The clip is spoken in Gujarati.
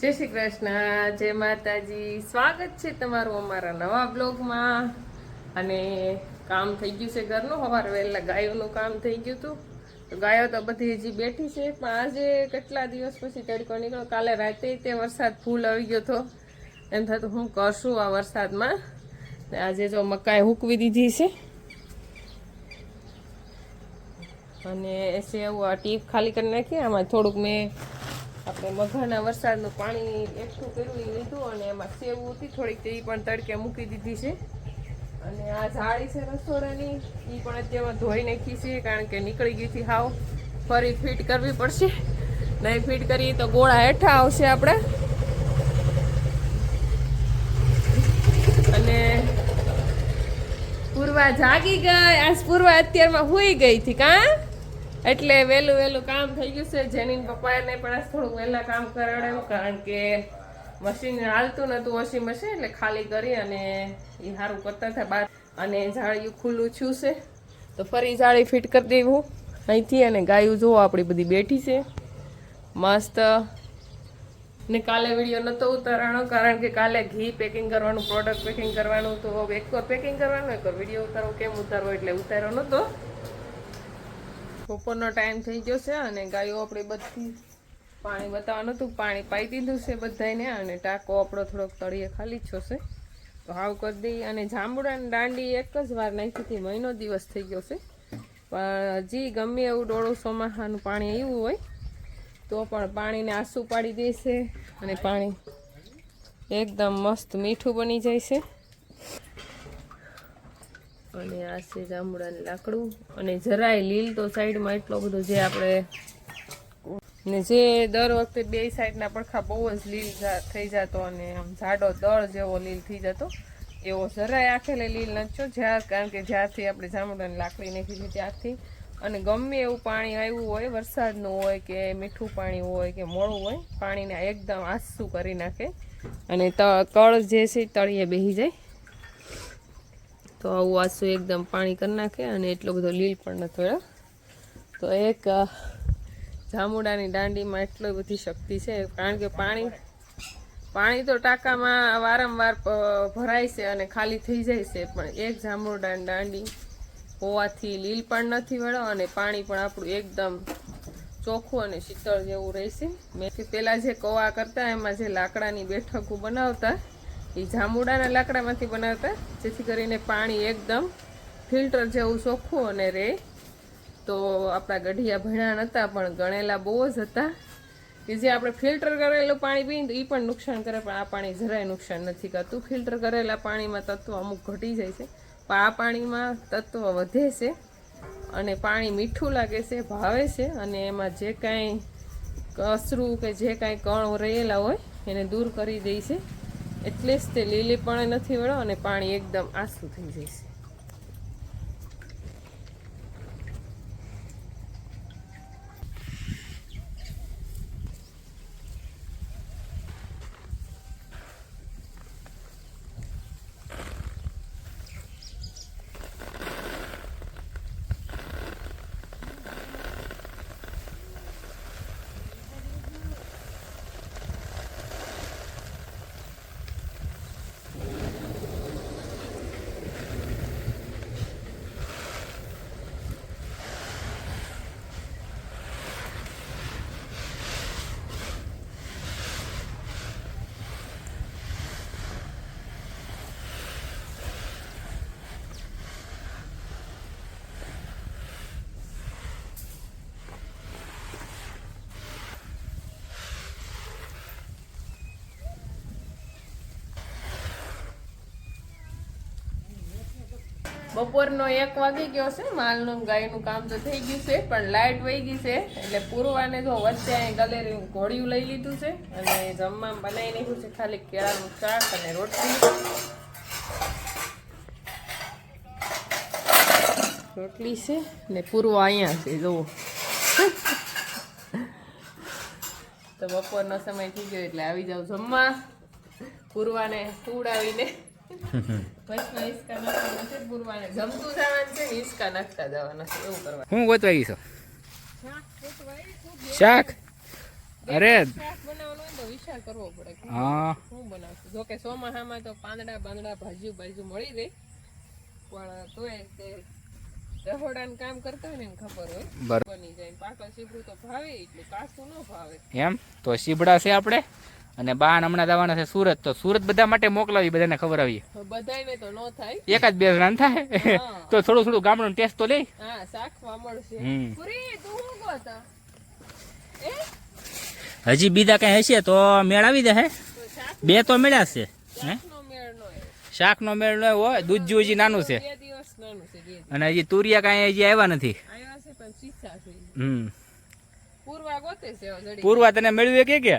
જય શ્રી કૃષ્ણ, જય માતાજી. સ્વાગત છે તમારું અમારા નવા બ્લોગમાં. અને કામ થઈ ગયું છે ઘરનું. સવારે વહેલા ગાયોનું કામ થઈ ગયું હતું. તો ગાયો તો બધી હજી બેઠી છે. પણ આજે કેટલા દિવસ પછી તડકો નીકળ્યો? કાલે રાતે તે વરસાદ ફૂલ આવી ગયો હતો. એમ થતું હું કરશું આ વરસાદમાં? ને આજે જો મકાઈ હૂકવી દીધી છે. અને સેવ આ ટીપ ખાલી કરી નાખી. આમાં થોડુંક મેં આપણે મઘાના વરસાદનું પાણી એકઠું કર્યું લીધું અને એમાં સેવ હતી. થોડીક તે પણ તડકે મૂકી દીધી છે. અને આ જાળી છે રસોડાની એ પણ અત્યારમાં ધોઈ નાખી છે કારણ કે નીકળી ગઈ હતી હાવ. ફરી ફિટ કરવી પડશે. નહીં ફિટ કરીએ તો ગોળા હેઠા આવશે આપણે. અને પૂર્વા જાગી ગઈ. આજ પૂર્વા અત્યારમાં હુઈ ગઈ હતી કાં? એટલે વહેલું વહેલું કામ થઈ ગયું છે. જેની પપ્પાને પણ આજ થોડું વહેલા કામ કરાવડાવ્યું કારણ કે મશીન હાલતું નહોતું વોશિંગ મશીન એટલે ખાલી કરી અને એ સારું કરતા હતા બાર. અને જાળિયું ખુલ્લું છું છે. તો ફરી જાળી ફિટ કરી દેવું. અહીંથી અને ગાયું જુઓ આપણી બધી બેઠી છે. મસ્ત. ને કાલે વીડિયો નહોતો ઉતારવાનો કારણ કે કાલે ઘી પેકિંગ કરવાનું પ્રોડક્ટ પેકિંગ કરવાનું. તો એક પેકિંગ કરવાનું, એક વીડિયો ઉતારવો. કેમ ઉતારવો એટલે ઉતાર્યો નહોતો બપોરનો ટાઈમ થઈ ગયો છે અને ગાયો આપણે બધી પાણી બતાવવાનું હતું. પાણી પાઈ દીધું છે બધાને અને ટાંકો આપણો થોડોક તળીએ ખાલી જ છે તો હાવ કરી દઈ અને જાંબુડાની દાંડી એક જ વાર નાખી હતી મહિનો દિવસ થઈ ગયો છે. પણ હજી ગમે એવું ડોળું ચોમાસાનું પાણી આવ્યું હોય, તો પણ પાણીને આંસુ પાડી દેશે અને પાણી એકદમ મસ્ત મીઠું બની જાય છે. અને આ છે જાંબુડાનું લાકડું. અને જરાય લીલ તો સાઈડમાં એટલો બધો જે આપણે ને જે દર વખતે બે સાઈડના પડખા બહુ જ લીલ થઈ જતો અને આમ જાડો દળ જેવો લીલ થઈ જતો, એવો જરાય આખેલે લીલ નચો જ્યાં, કારણ કે જ્યારથી આપણે જાંબુડાની લાકડી નાખી છે ત્યારથી. અને ગમે એવું પાણી આવ્યું હોય, વરસાદનું હોય કે મીઠું પાણી હોય કે મોડું હોય, પાણીને એકદમ આસું કરી નાખે. અને ત- કળ જે છે એ તળિયે બેસી જાય. તો આવું આસું એકદમ પાણી કરી નાખે અને એટલો બધો લીલ પણ નથી થયો તો એક જામુડાની દાંડીમાં એટલી બધી શક્તિ છે, કારણ કે પાણી પાણી તો ટાંકામાં વારંવાર ભરાય છે અને ખાલી થઈ જાય છે, પણ એક જાંબુડાની દાંડી હોવાથી લીલ પણ નથી વળો અને પાણી પણ આપણું એકદમ ચોખ્ખું અને શીતળ જેવું રહેશે. મેં પહેલાં જે કવા કરતા એમાં જે લાકડાની બેઠકો બનાવતા એ જાંબુડાના લાકડામાંથી બનાવતા, જેથી કરીને પાણી એકદમ ફિલ્ટર જેવું ચોખ્ખું અને રહે તો આપણા ગઢિયા ભણ્યા નહોતા પણ ગણેલા બહુ જ હતા કે જે આપણે ફિલ્ટર કરેલું પાણી પીએ તો એ પણ નુકસાન કરે, પણ આ પાણી જરાય નુકસાન નથી કરતું ફિલ્ટર કરેલા પાણીમાં તત્વ અમુક ઘટી જાય છે, પણ આ પાણીમાં તત્વ વધે છે અને પાણી મીઠું લાગે છે, ભાવે છે અને એમાં જે કાંઈ કસરું કે જે કાંઈ કણ રહેલા હોય, એને દૂર કરી દે છે. એટલે જ તે લીલી પણ નથી વળો અને પાણી એકદમ આસું થઈ જાય બપોરનો એક વાગી ગયો છે, માલનું ગાયનું કામ તો થઈ ગયું છે, પણ લાઇટ વહી ગઈ છે, એટલે પૂરવાને જો વચ્ચે અહીં ગલેરી ઘોડિયું લઈ લીધું છે, અને જમવા બનાવી નાખ્યું છે ખાલી કેળાનું શાક અને રોટલી. રોટલી છે ને પૂર્વ અહીંયા છે, જુઓ. તો બપોરનો સમય થઈ ગયો, એટલે આવી જાઉં જમવા. પૂરવાને ઉડાવીને હું ગોતવા છો? શાક અરે શાક તો કરવો પડે હા. શું બનાવશું? જો કે ચોમાસામાં તો પાંદડા બાંદડા ભાજીઓ બાજુ મળી રહે પણ તોય તે રહોડાનું કામ કરતા હોય ને ખબર હોય. બરાબર. બની જાય. સીબડું તો ભાવે એટલું કાચું ન ભાવે. એમ? તો સીબડા છે આપણે? અને બાન હમણાં જવાના છે સુરત. તો સુરત બધા માટે મોકલાવી બધાને ખબર આવી બધાયને તો ન થાય. એકાદ બે જણા થાય. તો થોડું થોડું ગામડું ટેસ્ટ તો લઈ. હા શાકમાં મળશે. હમ. તું શું ગોતા હજી બીજા કઈ હશે તો મેળ આવી જશે બે તો મેળ્યા છે હે? નો મેળ નો હોય દૂધ હજી નાનું છે. બે બે અને હજી તુરિયા કાંઈ હજી આવ્યા નથી. હમ. પૂર્વા તને મેળવ્યું કે કે?